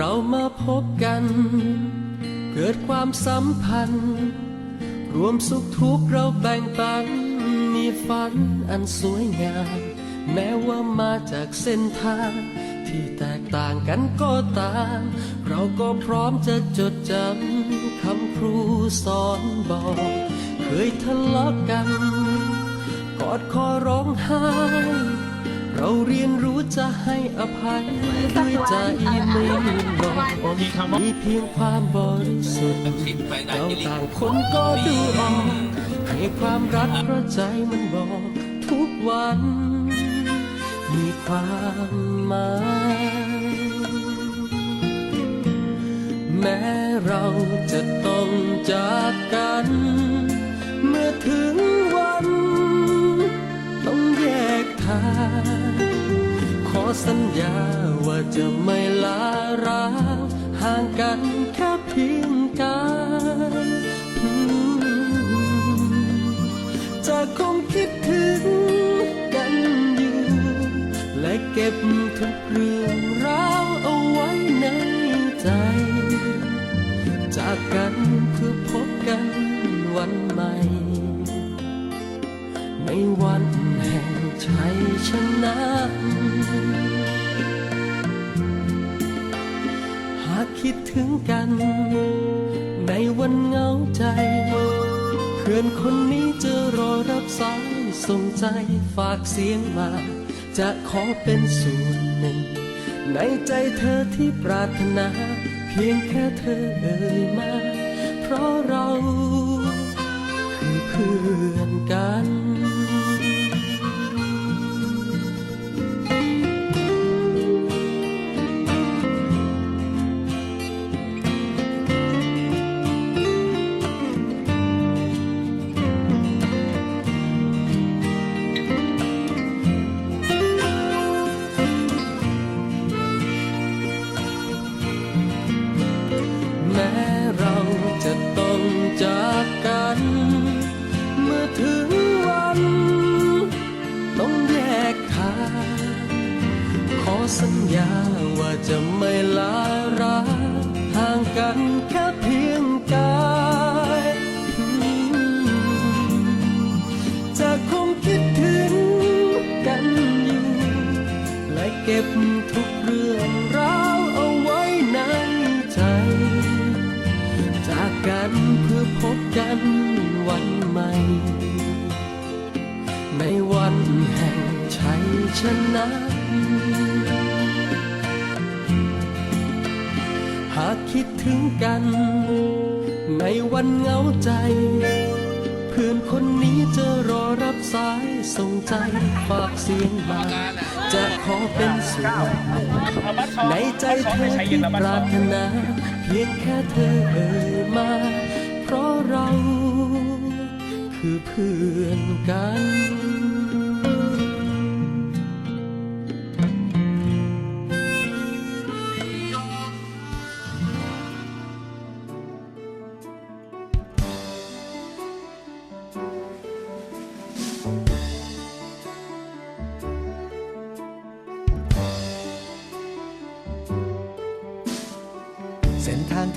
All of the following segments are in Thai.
เรามาพบกัน เกิดความสัมพันธ์ รวมสุขทุกข์เราแบ่งปัน มีฝันอันสวยงาม แม้ว่ามาจากเส้นทาง ที่แตกต่างกันก็ตาม เราก็พร้อมจะจดจำคำครูสอนบอก เคยทะเลาะกัน กอดคอร้องไห้ เราเรียนรู้จะให้อภัยด้วยใจไม่หลอกมีเพียงความบริสุทธิ์เราต่างคนก็ดูออกให้ความรักเพราะใจมันบอกทุกวัน มีความหมายแม้เราจะต้องจากกัน เมื่อถึงวัน ต้องแยกทาง สัญญาว่าจะไม่ลาร้างห่างกันแค่เพียงกายจะคงคิดถึงกันอยู่ และเก็บทุกเรื่องราวเอาไว้ในใจ จากกันเพื่อพบกันวันใหม่ ในวันแห่งชัยชนะ หากคิดถึงกัน ในวันเหงาใจ เพื่อนคนนี้จะรอรับสายส่งใจฝากเสียงมา จะขอเป็นส่วนหนึ่ง ในใจเธอที่ปรารถนา เพียงแค่เธอเอ่ยมา เพราะเราคือเพื่อนกัน สัญญาว่าจะไม่ลาร้าห่างกันแค่เพียงกายจะคงคิดถึงกันอยู่ และเก็บทุกเรื่องราวเอาไว้ในใจ จากกันเพื่อพบกันวันใหม่ ในวันแห่งชัยชนะ หากคิดถึงกัน ในวันเหงาใจ เพื่อนคนนี้จะรอรับสายส่งใจฝากเสียงมาจะขอเป็นส่วนหนึ่งในใจเธอที่ปรารถนา เพียงแค่เธอเอ่ยมา เพราะเราคือเพื่อนกัน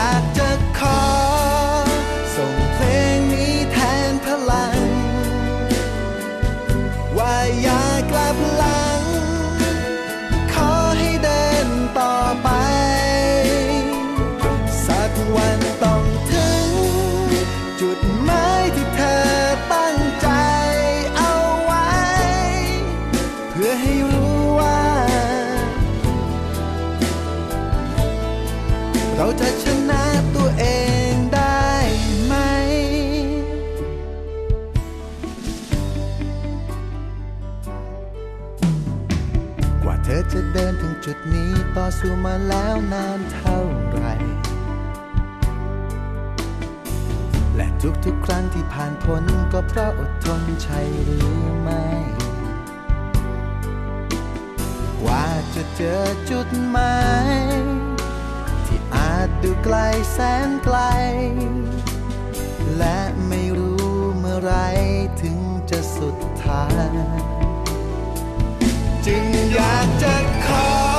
อยากจะขอ จุดนี้ต่อสู้มาแล้วนานเท่าไร และทุกๆครั้งที่ผ่านพ้นก็เพราะอดทนใช่หรือไม่ กว่าจะเจอจุดหมายที่อาจดูไกลแสนไกล และไม่รู้เมื่อไรถึงจะสุดทางจึงอยากจะขอ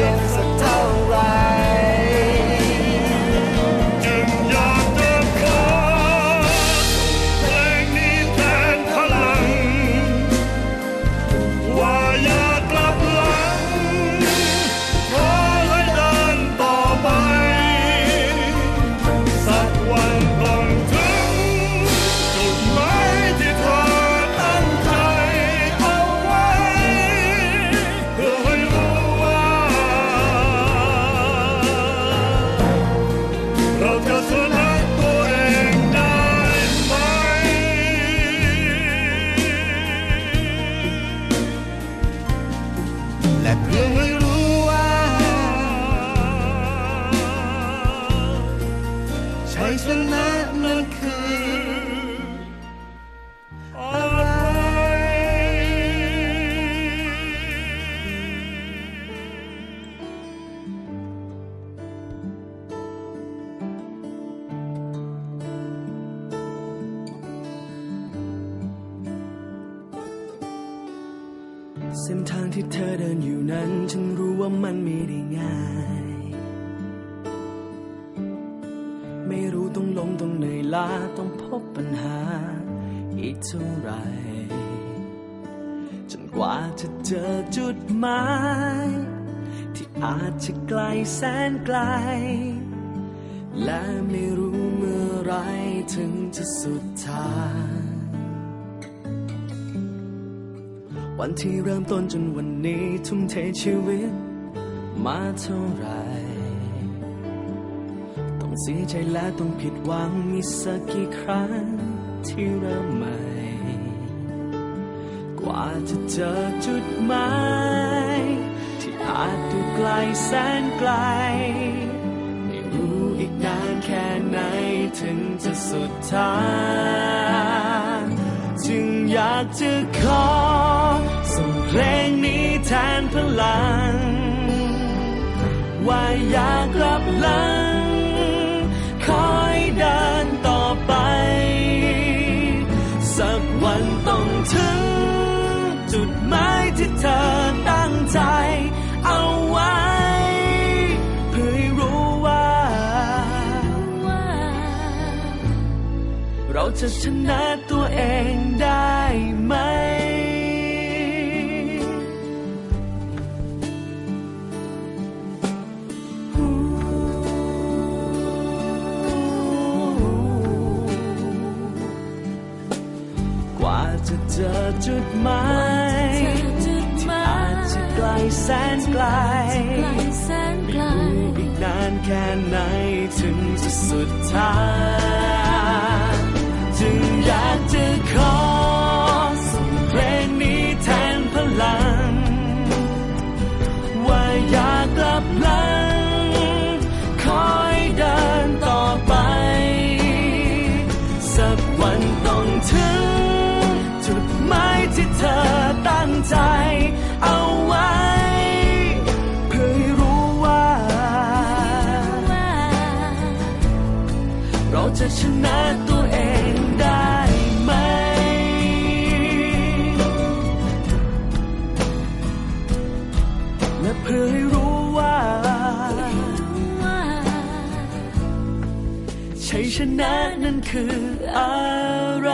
จ อยู่นั้นฉันรู้ว่ามันไม่ได้ง่าย ไม่รู้ต้องลงต้องเหนื่อยล้าต้องพบปัญหา อีกเท่าไหรจนกว่าจะเจอจุดหมาย ที่อาจจะไกลแสนไกล และไม่รู้เมื่อไรถึงจะสุดทาง วันที่เริ่มต้นจนวันนี้ทุ่มเทชีวิต มาเท่าไร ต้องเสียใจและต้องผิดหวังมีสักกี่ครั้งที่เริ่มใหม่ กว่าจะเจอจุดหมายที่อาจดูไกลแสนไกล ไม่รู้อีกนานแค่ไหนถึงจะสุดทางจึงอยากจะขอ ส่งเพลงนี้แทนพลัง ว่าอยากกลับหลัง คอยเดินต่อไป สักวันต้องถึง จุดหมายที่เธอตั้งใจ เอาไว้เพื่อให้รู้ว่า เราจะชนะตัวเองได้ จอจุดหมายที่อาจจะไกลแสนไกลไม่รู้อีกนานแค่ไหนถึงจะสุดทางจึงอย ชัยชนะนั้นคืออะไร